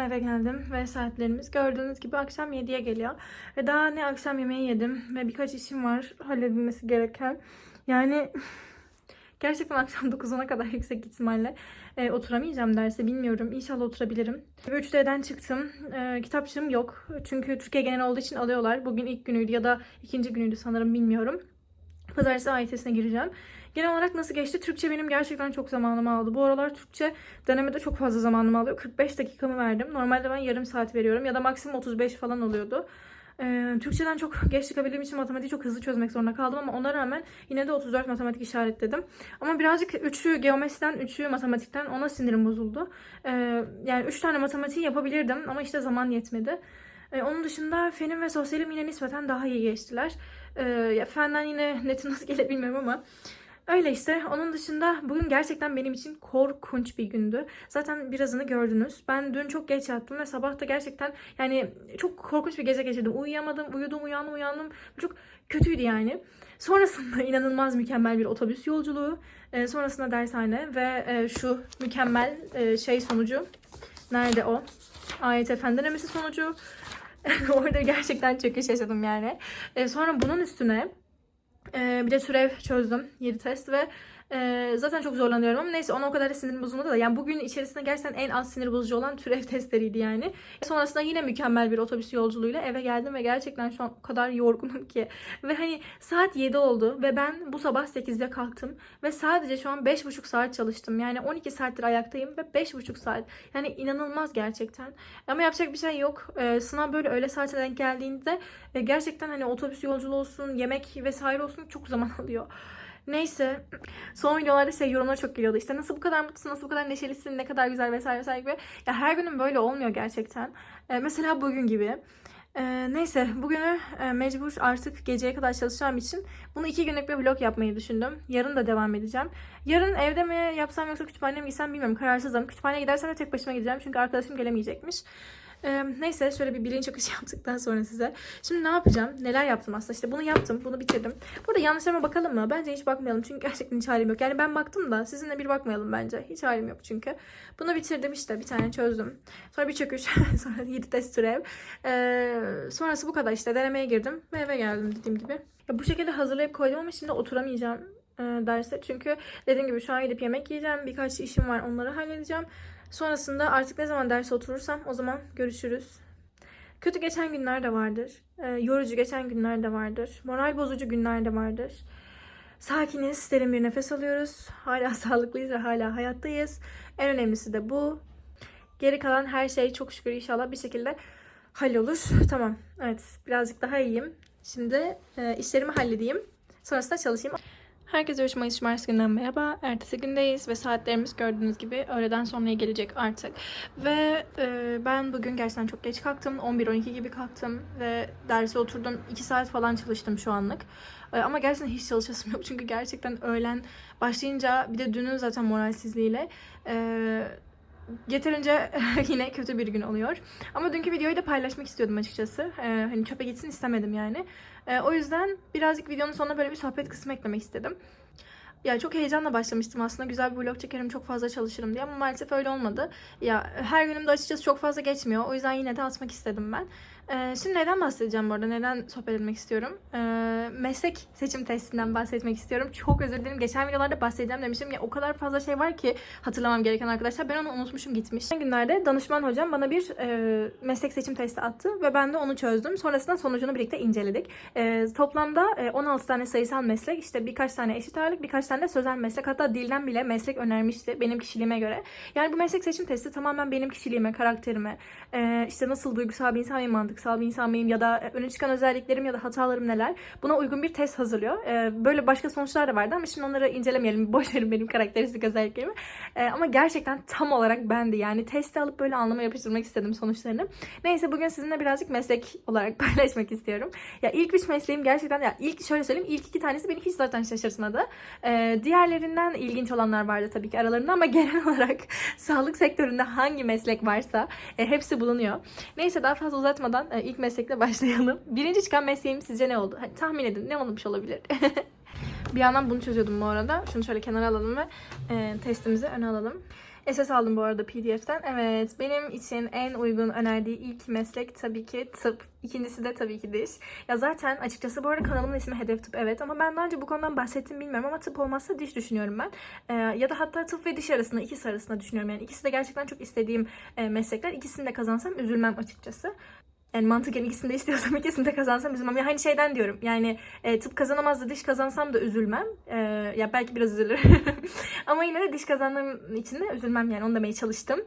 Anda eve geldim ve saatlerimiz gördüğünüz gibi akşam 7'ye geliyor. Ve daha ne akşam yemeği yedim ve birkaç işim var halledilmesi gereken. Yani gerçekten akşam 9'una kadar yüksek ihtimalle e, oturamayacağım derse bilmiyorum. İnşallah oturabilirim. 3D'den çıktım. E, kitapçığım yok. Çünkü Türkiye genel olduğu için alıyorlar. Bugün ilk günüydü ya da ikinci günüydü sanırım bilmiyorum. Pazartesi AYT'sine gireceğim. Genel olarak nasıl geçti? Türkçe benim gerçekten çok zamanımı aldı. Bu aralar Türkçe denemede çok fazla zamanımı alıyor. 45 dakikamı verdim. Normalde ben yarım saat veriyorum ya da maksimum 35 falan oluyordu. Ee, Türkçeden çok geç çıkabildiğim için matematiği çok hızlı çözmek zorunda kaldım ama ona rağmen yine de 34 matematik işaretledim. Ama birazcık 3'ü geometriden, 3'ü matematikten ona sinirim bozuldu. Ee, yani 3 tane matematiği yapabilirdim ama işte zaman yetmedi. Ee, onun dışında fenim ve sosyalim yine nispeten daha iyi geçtiler. Ee, ya fenden yine neti nasıl gelir bilmiyorum ama Öyle işte. Onun dışında bugün gerçekten benim için korkunç bir gündü. Zaten birazını gördünüz. Ben dün çok geç yattım ve sabah da gerçekten yani çok korkunç bir gece geçirdim. Uyuyamadım, uyudum, uyandım, uyandım. Çok kötüydü yani. Sonrasında inanılmaz mükemmel bir otobüs yolculuğu. Ee, sonrasında dershane ve e, şu mükemmel e, şey sonucu. Nerede o? Ayet Fen sonucu. Orada gerçekten çok yaşadım yani. Ee, sonra bunun üstüne ee, bir de türev çözdüm. 7 test ve e, zaten çok zorlanıyorum ama neyse ona o kadar da sinirim bozulmadı da. Yani bugün içerisinde gerçekten en az sinir bozucu olan türev testleriydi yani. Sonrasında yine mükemmel bir otobüs yolculuğuyla eve geldim ve gerçekten şu an o kadar yorgunum ki. Ve hani saat 7 oldu ve ben bu sabah 8'de kalktım. Ve sadece şu an 5,5 saat çalıştım. Yani 12 saattir ayaktayım ve 5,5 saat. Yani inanılmaz gerçekten. Ama yapacak bir şey yok. Ee, sınav böyle öğle saate denk geldiğinde e, gerçekten hani otobüs yolculuğu olsun, yemek vesaire olsun çok zaman alıyor. Neyse. Son videolarda şey yorumlar çok geliyordu. İşte nasıl bu kadar mutlusun, nasıl bu kadar neşelisin, ne kadar güzel vesaire vesaire gibi. Ya her günüm böyle olmuyor gerçekten. Ee, mesela bugün gibi. Ee, neyse bugünü e, mecbur artık geceye kadar çalışacağım için bunu iki günlük bir vlog yapmayı düşündüm. Yarın da devam edeceğim. Yarın evde mi yapsam yoksa kütüphaneye mi gitsem bilmiyorum. Kararsızım. Kütüphaneye gidersem de tek başıma gideceğim. Çünkü arkadaşım gelemeyecekmiş. Ee, neyse şöyle bir bilinç akışı yaptıktan sonra size. Şimdi ne yapacağım? Neler yaptım aslında? İşte bunu yaptım. Bunu bitirdim. Burada yanlışlarıma bakalım mı? Bence hiç bakmayalım. Çünkü gerçekten hiç halim yok. Yani ben baktım da sizinle bir bakmayalım bence. Hiç halim yok çünkü. Bunu bitirdim işte. Bir tane çözdüm. Sonra bir çöküş. sonra 7 test türev. Ee, sonrası bu kadar işte. Denemeye girdim. Ve eve geldim dediğim gibi. Ya bu şekilde hazırlayıp koydum ama şimdi oturamayacağım derse. Çünkü dediğim gibi şu an gidip yemek yiyeceğim. Birkaç işim var. Onları halledeceğim. Sonrasında artık ne zaman derse oturursam o zaman görüşürüz. Kötü geçen günler de vardır. E, yorucu geçen günler de vardır. Moral bozucu günler de vardır. Sakiniz, derin bir nefes alıyoruz. Hala sağlıklıyız ve hala hayattayız. En önemlisi de bu. Geri kalan her şey çok şükür inşallah bir şekilde hallolur. Tamam. Evet. Birazcık daha iyiyim. Şimdi e, işlerimi halledeyim. Sonrasında çalışayım. Herkese 3 Mayıs Cumartesi günden merhaba. Ertesi gündeyiz ve saatlerimiz gördüğünüz gibi öğleden sonraya gelecek artık. Ve e, ben bugün gerçekten çok geç kalktım. 11-12 gibi kalktım ve derse oturdum. 2 saat falan çalıştım şu anlık. E, ama gerçekten hiç çalışasım yok. Çünkü gerçekten öğlen başlayınca bir de dünün zaten moralsizliğiyle e, yeterince yine kötü bir gün oluyor. Ama dünkü videoyu da paylaşmak istiyordum açıkçası. Ee, hani çöpe gitsin istemedim yani. Ee, o yüzden birazcık videonun sonuna böyle bir sohbet kısmı eklemek istedim. Ya çok heyecanla başlamıştım aslında. Güzel bir vlog çekerim, çok fazla çalışırım diye ama maalesef öyle olmadı. Ya her günümde açıkçası çok fazla geçmiyor. O yüzden yine de atmak istedim ben. Ee, şimdi neden bahsedeceğim bu arada? Neden sohbet etmek istiyorum? Ee, meslek seçim testinden bahsetmek istiyorum. Çok özür dilerim. Geçen videolarda bahsedeceğim demiştim. Ya o kadar fazla şey var ki hatırlamam gereken arkadaşlar. Ben onu unutmuşum gitmiş. Geçen günlerde danışman hocam bana bir e, meslek seçim testi attı ve ben de onu çözdüm. Sonrasında sonucunu birlikte inceledik. E, toplamda e, 16 tane sayısal meslek, işte birkaç tane eşit ağırlık, birkaç tane de sözel meslek. Hatta dilden bile meslek önermişti benim kişiliğime göre. Yani bu meslek seçim testi tamamen benim kişiliğime, karakterime, işte nasıl duygusal bir insan mıyım, mantıksal bir insan mıyım ya da öne çıkan özelliklerim ya da hatalarım neler. Buna uygun bir test hazırlıyor. Böyle başka sonuçlar da vardı ama şimdi onları incelemeyelim. Boş verin benim karakteristik özelliklerimi. Ama gerçekten tam olarak bendi. Yani testi alıp böyle anlama yapıştırmak istedim sonuçlarını. Neyse bugün sizinle birazcık meslek olarak paylaşmak istiyorum. Ya ilk üç mesleğim gerçekten ya ilk şöyle söyleyeyim ilk iki tanesi beni hiç zaten şaşırtmadı. E, diğerlerinden ilginç olanlar vardı tabii ki aralarında ama genel olarak sağlık sektöründe hangi meslek varsa e, hepsi bulunuyor. Neyse daha fazla uzatmadan e, ilk meslekle başlayalım. Birinci çıkan mesleğim sizce ne oldu? Hadi tahmin edin ne olmuş olabilir? bir yandan bunu çözüyordum bu arada. Şunu şöyle kenara alalım ve e, testimizi öne alalım. SS aldım bu arada PDF'den. Evet benim için en uygun önerdiği ilk meslek tabii ki tıp. İkincisi de tabii ki diş. Ya zaten açıkçası bu arada kanalımın ismi Hedef Tıp evet ama ben daha önce bu konudan bahsettim bilmiyorum ama tıp olmazsa diş düşünüyorum ben. Ee, ya da hatta tıp ve diş arasında ikisi arasında düşünüyorum yani ikisi de gerçekten çok istediğim e, meslekler. İkisini de kazansam üzülmem açıkçası. Yani mantıken ikisini de istiyorsam ikisini de kazansam üzülmem. Ya hani şeyden diyorum yani e, tıp kazanamaz da diş kazansam da üzülmem. E, ya belki biraz üzülürüm. Ama yine de diş kazandığım için de üzülmem yani onu demeye çalıştım.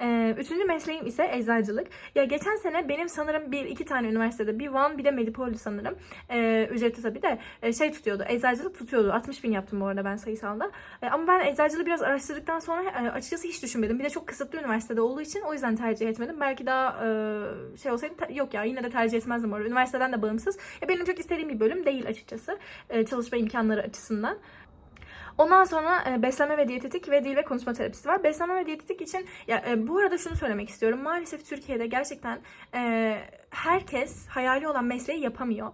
E, üçüncü mesleğim ise eczacılık. Ya geçen sene benim sanırım bir iki tane üniversitede bir Van bir de Medipol'du sanırım. E, ücretli tabii de e, şey tutuyordu. Eczacılık tutuyordu. 60 bin yaptım bu arada ben sayısalda. E, ama ben eczacılığı biraz araştırdıktan sonra e, açıkçası hiç düşünmedim. Bir de çok kısıtlı üniversitede olduğu için o yüzden tercih etmedim. Belki daha e, şey olsaydı yok ya yine de tercih etmezdim orada. Üniversiteden de bağımsız. Ya benim çok istediğim bir bölüm değil açıkçası. E, çalışma imkanları açısından. Ondan sonra e, beslenme ve diyetetik ve dil ve konuşma terapisi var. Beslenme ve diyetetik için ya e, bu arada şunu söylemek istiyorum. Maalesef Türkiye'de gerçekten herkes hayali olan mesleği yapamıyor.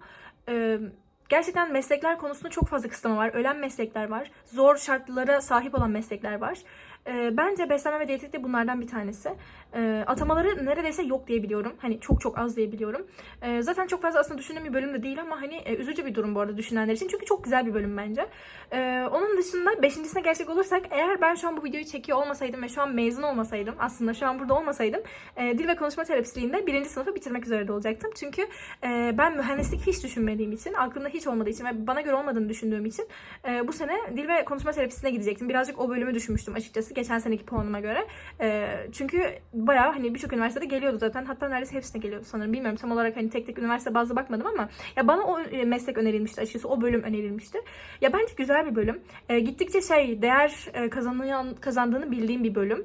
Gerçekten meslekler konusunda çok fazla kısıtlama var. Ölen meslekler var. Zor şartlara sahip olan meslekler var. E, bence beslenme ve diyetetik de bunlardan bir tanesi. E, atamaları neredeyse yok diye biliyorum. Hani çok çok az diye biliyorum. E, zaten çok fazla aslında düşündüğüm bir bölüm de değil ama hani e, üzücü bir durum bu arada düşünenler için. Çünkü çok güzel bir bölüm bence. E, onun dışında beşincisine gelecek olursak eğer ben şu an bu videoyu çekiyor olmasaydım ve şu an mezun olmasaydım aslında şu an burada olmasaydım e, dil ve konuşma terapisliğinde birinci sınıfı bitirmek üzere de olacaktım. Çünkü e, ben mühendislik hiç düşünmediğim için, aklımda hiç olmadığı için ve bana göre olmadığını düşündüğüm için e, bu sene dil ve konuşma terapisine gidecektim. Birazcık o bölümü düşünmüştüm açıkçası geçen seneki puanıma göre. E, çünkü bayağı hani birçok üniversitede geliyordu zaten. Hatta neredeyse hepsine geliyordu sanırım. Bilmiyorum tam olarak hani tek tek üniversite bazlı bakmadım ama ya bana o e, meslek önerilmişti açıkçası. O bölüm önerilmişti. Ya bence güzel bir bölüm. E, gittikçe şey değer e, kazanılan, kazandığını bildiğim bir bölüm.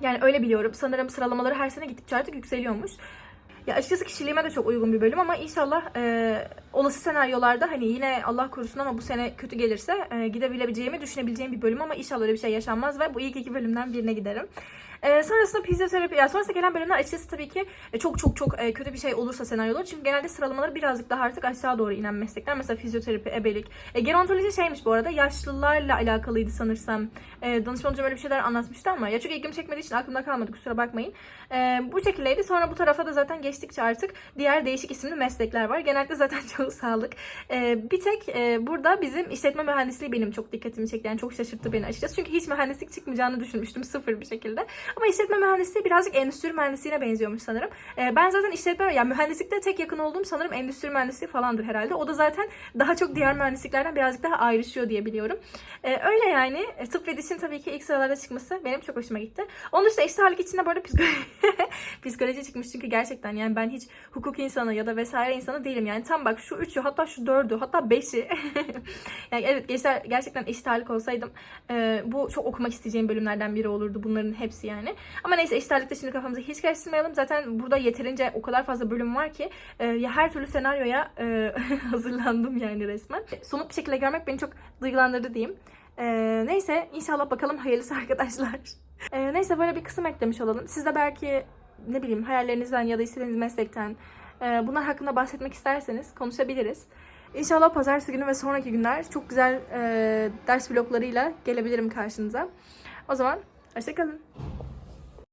Yani öyle biliyorum. Sanırım sıralamaları her sene gittikçe artık yükseliyormuş. Ya açıkçası kişiliğime de çok uygun bir bölüm ama inşallah e, olası senaryolarda hani yine Allah korusun ama bu sene kötü gelirse e, gidebileceğimi düşünebileceğim bir bölüm ama inşallah öyle bir şey yaşanmaz ve bu ilk iki bölümden birine giderim. E, sonrasında fizyoterapi, ya sonrasında gelen bölümler açıkçası tabii ki e, çok çok çok e, kötü bir şey olursa senaryolar. Çünkü genelde sıralamaları birazcık daha artık aşağı doğru inen meslekler. Mesela fizyoterapi, ebelik. E, gerontoloji şeymiş bu arada yaşlılarla alakalıydı sanırsam. E, danışman hocam öyle bir şeyler anlatmıştı ama ya çünkü ilgimi çekmediği için aklımda kalmadı kusura bakmayın. E, bu şekildeydi. Sonra bu tarafa da zaten geçtikçe artık diğer değişik isimli meslekler var. Genellikle zaten çoğu sağlık. E, bir tek e, burada bizim işletme mühendisliği benim çok dikkatimi çekti. Yani çok şaşırttı beni açıkçası. Çünkü hiç mühendislik çıkmayacağını düşünmüştüm sıfır bir şekilde. Ama işletme mühendisliği birazcık endüstri mühendisliğine benziyormuş sanırım. E, ben zaten işletme, yani mühendislikte tek yakın olduğum sanırım endüstri mühendisliği falandır herhalde. O da zaten daha çok diğer mühendisliklerden birazcık daha ayrışıyor diye biliyorum. E, öyle yani. E, tıp ve dişin tabii ki ilk sıralarda çıkması benim çok hoşuma gitti. Onun dışında eşit ağırlık içinde bu arada psikoloji, psikoloji çıkmış çünkü gerçekten yani ben hiç hukuk insanı ya da vesaire insanı değilim. Yani tam bak şu üçü hatta şu dördü hatta beşi. yani evet gençler gerçekten eşit ağırlık olsaydım e, bu çok okumak isteyeceğim bölümlerden biri olurdu bunların hepsi yani. Ama neyse eşit şimdi kafamızı hiç karıştırmayalım. Zaten burada yeterince o kadar fazla bölüm var ki e, ya her türlü senaryoya e, hazırlandım yani resmen. Somut bir şekilde görmek beni çok duygulandırdı diyeyim. E, neyse inşallah bakalım hayırlısı arkadaşlar. E, neyse böyle bir kısım eklemiş olalım. Siz de belki ne bileyim hayallerinizden ya da istediğiniz meslekten e, bunlar hakkında bahsetmek isterseniz konuşabiliriz. İnşallah pazartesi günü ve sonraki günler çok güzel e, ders vloglarıyla gelebilirim karşınıza. O zaman hoşçakalın.